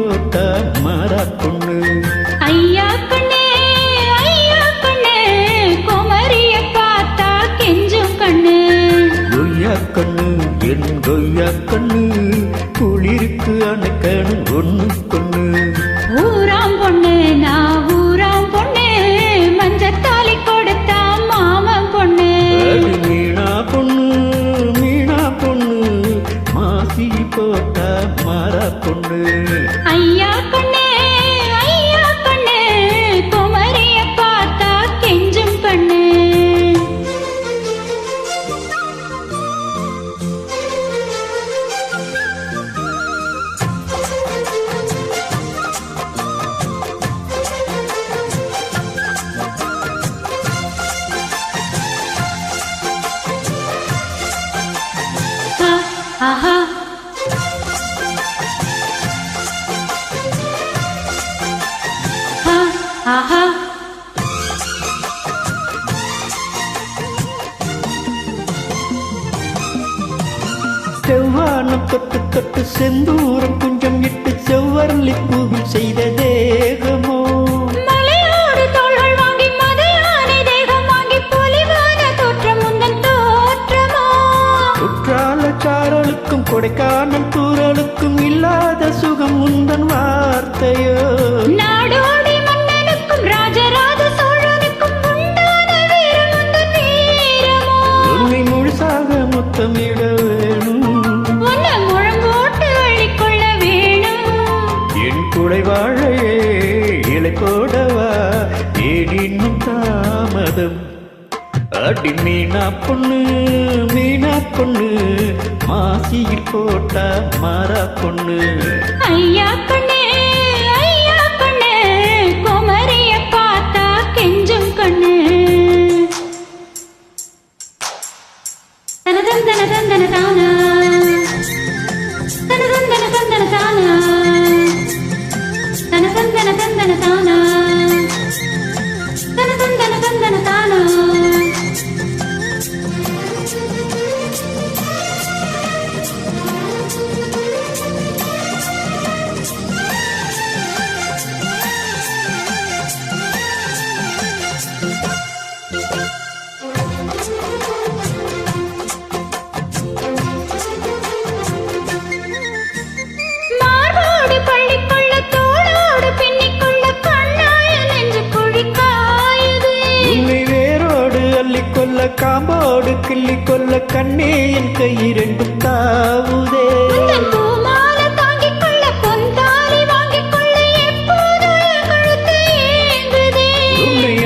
போட்டா மாறா பொண்ணு. ஐயா கண்ணே ஐயா கண்ணே குமரிய பார்த்தா கெஞ்சும் கண்ணு. கொய்யா கண்ணு என் கொய்யா கண்ணு குளிருக்கு அணைக்கணும் ஒண்ணு கொண்ணு ஊராம் பொண்ணு நான் ஊராம் பொண்ணு மஞ்சத்தாலி கொடுத்தா மாமன் பொண்ணு. மீனா பொண்ணு மீனா பொண்ணு மாசி போட்டா மாறா பொண்ணு. ஆஹா. செவ்வானம் தொட்டு தொட்டு செந்தூரம் குஞ்சம் இட்டு செவ்வரளி பூவில் செய்த தேகமோ? மலையோடு தோள்கள் வாங்கி மதையானை தேகம் வாங்கி பொலிவான தோற்றம் உந்தன் தோற்றமோ? குற்றால சாரலுக்கும் கொடைக்கானல் தூரலுக்கும் இல்லாத சுகம் உந்தன் வார்த்தையோ? நாடோடி முத்தமிட வேணும் முழங்கோட்டு அள்ளிக்கொள்ள வேணும். என் குடை வாழையே இலை போடவா? ஏன் இன்னும் தாமதம் அடி மீனா பொண்ணு மீனா பொண்ணு. மாசியில் போட்டா மாறா பொண்ணு. ஐயா கண்ணே Ben de dön, ben de dön. கண்ணே என் கை இரண்டும் தாவுதே.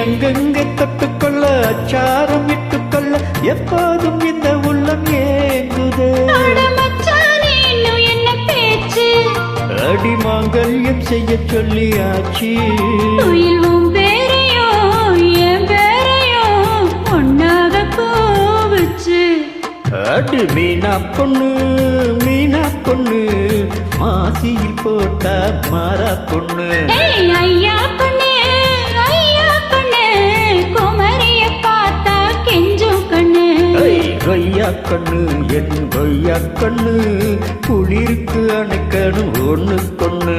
அங்கங்கே தொட்டுக்கொள்ள அச்சாரம் இட்டுக்கொள்ள எப்போதும் இந்த உள்ளம் ஏங்குதே. அட மச்சானே, இன்னும் என்ன பேச்சு? அடி மாங்கல்யம் செய்ய சொல்லியாச்சு துயில் அடி மீனா பொண்ணு மீனா பொண்ணு. மாசியில் போட்டா மாறா பொண்ணு. ஐயா கண்ணே ஐயா கண்ணே குமரிய பார்த்தா கெஞ்சும் கண்ணு. கொய்யா கண்ணு என் கொய்யா கண்ணு. குளிருக்கு அணைக்கணும் ஒண்ணு கொண்ணு